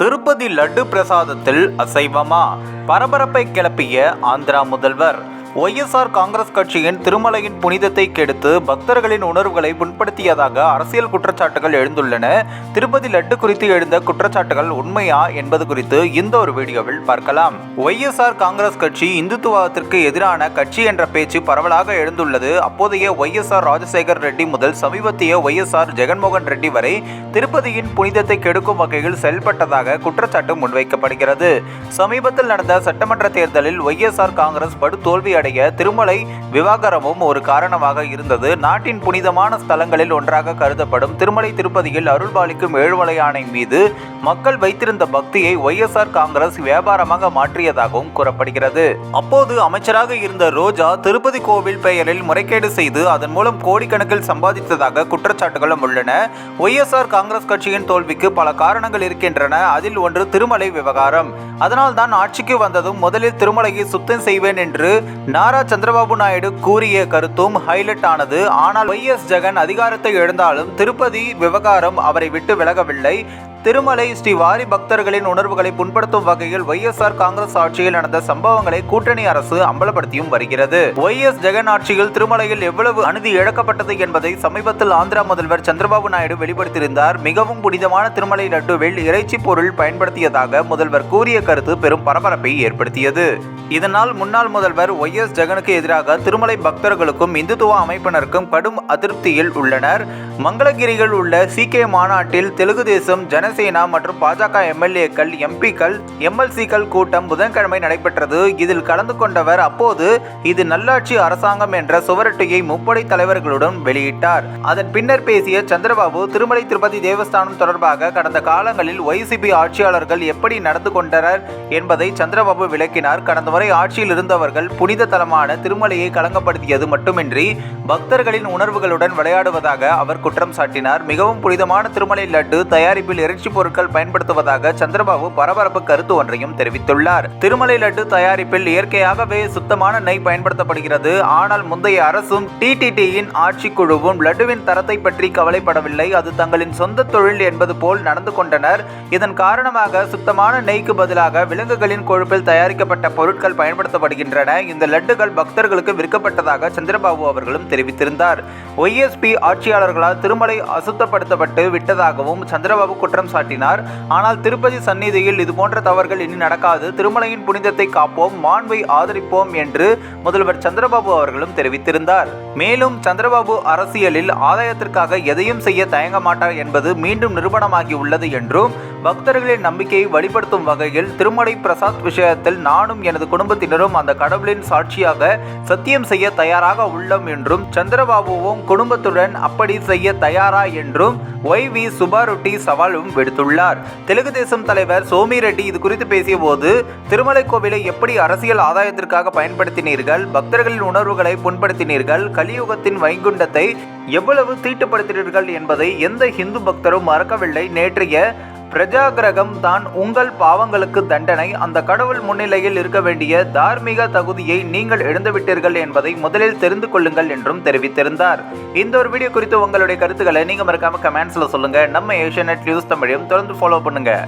திருப்பதி லட்டு பிரசாதத்தில் அசைவமா? பரபரப்பை கிளப்பிய ஆந்திரா முதல்வர் ஒய்எஸ்ஆர் காங்கிரஸ் கட்சியின் திருமலையின் புனிதத்தை கெடுத்து பக்தர்களின் உணர்வுகளை புண்படுத்தியதாக அரசியல் குற்றச்சாட்டுகள் எழுந்துள்ளன. திருப்பதி லட்டு குறித்து எழுந்த குற்றச்சாட்டுகள் உண்மையா என்பது குறித்து இந்த ஒரு வீடியோவில் பார்க்கலாம். ஒய்எஸ்ஆர் காங்கிரஸ் கட்சி இந்துத்துவத்திற்கு எதிரான கட்சி என்ற பேச்சு பரவலாக எழுந்துள்ளது. அப்போதைய ஒய்எஸ்ஆர் ராஜசேகர் ரெட்டி முதல் சமீபத்திய ஒய்எஸ்ஆர் ஜெகன்மோகன் ரெட்டி வரை திருப்பதியின் புனிதத்தை கெடுக்கும் வகையில் செயல்பட்டதாக குற்றச்சாட்டு முன்வைக்கப்படுகிறது. சமீபத்தில் நடந்த சட்டமன்ற தேர்தலில் ஒய்எஸ்ஆர் காங்கிரஸ் படு தோல்வி அடைய திருமலை விவாகரமும் ஒரு காரணமாக இருந்தது. நாட்டின் புனிதமான ஸ்தலங்களில் ஒன்றாக கருதப்படும் திருமலை திருப்பதியில் அருள்பாலிக்கும் ஏழுமலையானை மீது மக்கள் வைத்திருந்த பக்தியை ஒய்எஸ்ஆர் காங்கிரஸ் வியாபாரமாக மாற்றியதாகவும் கூறப்படுகிறது. அப்போது அமைச்சராக இருந்த ரோஜா திருப்பதி கோவில் பெயரில் முறைகேடு செய்து அதன் மூலம் கோடிக்கணக்கில் சம்பாதித்ததாக குற்றச்சாட்டுகளும் உள்ளன. ஒய்எஸ்ஆர் காங்கிரஸ் கட்சியின் தோல்விக்கு பல காரணங்கள் இருக்கின்றன. அதில் ஒன்று திருமலை விவகாரம். அதனால் தான் ஆட்சிக்கு வந்ததும் முதலில் திருமலையை சுத்தம் செய்வேன் என்று நாரா சந்திரபாபு நாயுடு கூறிய கருத்தும் ஹைலைட் ஆனது. ஆனால் ஒய் எஸ் ஜெகன் அதிகாரத்தை எழுந்தாலும் திருப்பதி விவகாரம் அவரை விட்டு விலகவில்லை. திருமலை ஸ்ரீ வாரி பக்தர்களின் உணர்வுகளை புண்படுத்தும் வகையில் ஒய்எஸ்ஆர் காங்கிரஸ் ஆட்சியில் நடந்த சம்பவங்களை கூட்டணி அரசு அம்பலப்படுத்தியும் வருகிறது. ஒய் எஸ் ஜெகன் ஆட்சியில் திருமலையில் எவ்வளவு அநீதி இழக்கப்பட்டது என்பதை சமீபத்தில் ஆந்திரா முதல்வர் சந்திரபாபு நாயுடு வெளிப்படுத்தியிருந்தார். மிகவும் புனிதமான திருமலை லட்டுவில் இறைச்சி பொருள் பயன்படுத்தியதாக முதல்வர் கூறிய கருத்து பெரும் பரபரப்பை ஏற்படுத்தியது. இதனால் முன்னாள் முதல்வர் ஒய் எஸ் ஜெகனுக்கு எதிராக திருமலை பக்தர்களுக்கும் இந்துத்துவ அமைப்பினருக்கும் கடும் அதிருப்தியில் உள்ளனர். மங்களகிரியில் உள்ள சிகே மாநாட்டில் தெலுங்கு தேசம் ஜன ஜனசேனா மற்றும் பாஜக எம்எல்ஏக்கள் எம்பிக்கள் எம்எல்சிக்கள் கூட்டம் புதன்கிழமை நடைபெற்றது. இதில் கலந்து கொண்டவர் அப்போது இது நல்லாட்சி அரசாங்கம் என்ற சுவரொட்டியை முப்படை தலைவர்களுடன் வெளியிட்டார். அதன் பின்னர் பேசிய சந்திரபாபு திருமலை திருப்பதி தேவஸ்தானம் தொடர்பாக கடந்த காலங்களில் ஒய்சிபி ஆட்சியாளர்கள் எப்படி நடந்து கொண்டனர் என்பதை சந்திரபாபு விளக்கினார். கடந்த வரை ஆட்சியில் இருந்தவர்கள் புனித தலமான திருமலையை களங்கப்படுத்தியது மட்டுமின்றி பக்தர்களின் உணர்வுகளுடன் விளையாடுவதாக அவர் குற்றம் சாட்டினார். மிகவும் புனிதமான திருமலை லட்டு தயாரிப்பில் இறைச்சி பொருட்கள் பயன்படுத்துவதாக சந்திரபாபு பரபரப்பு கருத்து ஒன்றையும் தெரிவித்துள்ளார். திருமலை லட்டு தயாரிப்பில் இயற்கையாகவே சுத்தமான நெய் பயன்படுத்தப்படுகிறது. ஆனால் முந்தைய அரசும் டிடிடியின் ஆட்சி குழுவும் லட்டுவின் தரத்தை பற்றி கவலைப்படவில்லை. அது தங்களின் சொந்த தொழில் என்பது போல் நடந்து கொண்டனர். இதன் காரணமாக சுத்தமான நெய்க்கு பதிலாக விலங்குகளின் கொழுப்பில் தயாரிக்கப்பட்ட பொருட்கள் பயன்படுத்தப்படுகின்றன. இந்த லட்டுகள் பக்தர்களுக்கு விற்கப்பட்டதாக சந்திரபாபு அவர்களும் தெரிவித்திருந்தார். ஒய்எஸ்பி ஆட்சியாளர்களால் திருமலை அசுத்தப்படுத்தப்பட்டு விட்டதாகவும் சந்திரபாபு குற்றம் சாட்டினார். ஆனால் திருப்பதி சந்நிதியில் இதுபோன்ற தவறுகள் இனி நடக்காது. திருமலையின் புனிதத்தை காப்போம் மாண்பை ஆதரிப்போம் என்று முதல்வர் சந்திரபாபு அவர்களும் தெரிவித்திருந்தார். மேலும் சந்திரபாபு அரசியலில் ஆதாயத்திற்காக எதையும் செய்ய தயங்க மாட்டார் என்பது மீண்டும் நிரூபணமாகி உள்ளது என்றும் பக்தர்களின் நம்பிக்கையை வழிபடுத்தும் வகையில் திருமலை பிரசாத் விஷயத்தில் நானும் எனது குடும்பத்தினரும் அந்த கடவுளின் சாட்சியாக சத்தியம் செய்ய தயாராக உள்ளோம் என்றும் சந்திரபாபுவும் குடும்பத்துடன் அப்படி செய்ய தயாரா என்றும் ஒய் வி சுபாரெட்டி சவாலும் விடுத்துள்ளார். தெலுங்கு தேசம் தலைவர் சோமி ரெட்டி இது குறித்து பேசிய போது திருமலை கோவிலை எப்படி அரசியல் ஆதாயத்திற்காக பயன்படுத்தினீர்கள்? பக்தர்களின் உணர்வுகளை புண்படுத்தினீர்கள்? கலியுகத்தின் வைகுண்டத்தை எவ்வளவு தீட்டுப்படுத்தினீர்கள்? என்பதை எந்த இந்து பக்தரும் மறக்கவில்லை. நேற்றைய பிரஜாகிரகம் தான் உங்கள் பாவங்களுக்கு தண்டனை. அந்த கடவுள் முன்னிலையில் இருக்க வேண்டிய தார்மீக தகுதியை நீங்கள் இழந்துவிட்டீர்கள் என்பதை முதலில் தெரிந்து கொள்ளுங்கள் என்றும் தெரிவித்திருந்தார். இந்த ஒரு வீடியோ குறித்து உங்களுடைய கருத்துக்களை நீங்கள் மறக்காம கமெண்ட்ஸில் சொல்லுங்கள் நம்ம ஏஷியநெட் நியூஸ் தமிழையும் தொடர்ந்து ஃபாலோ பண்ணுங்கள்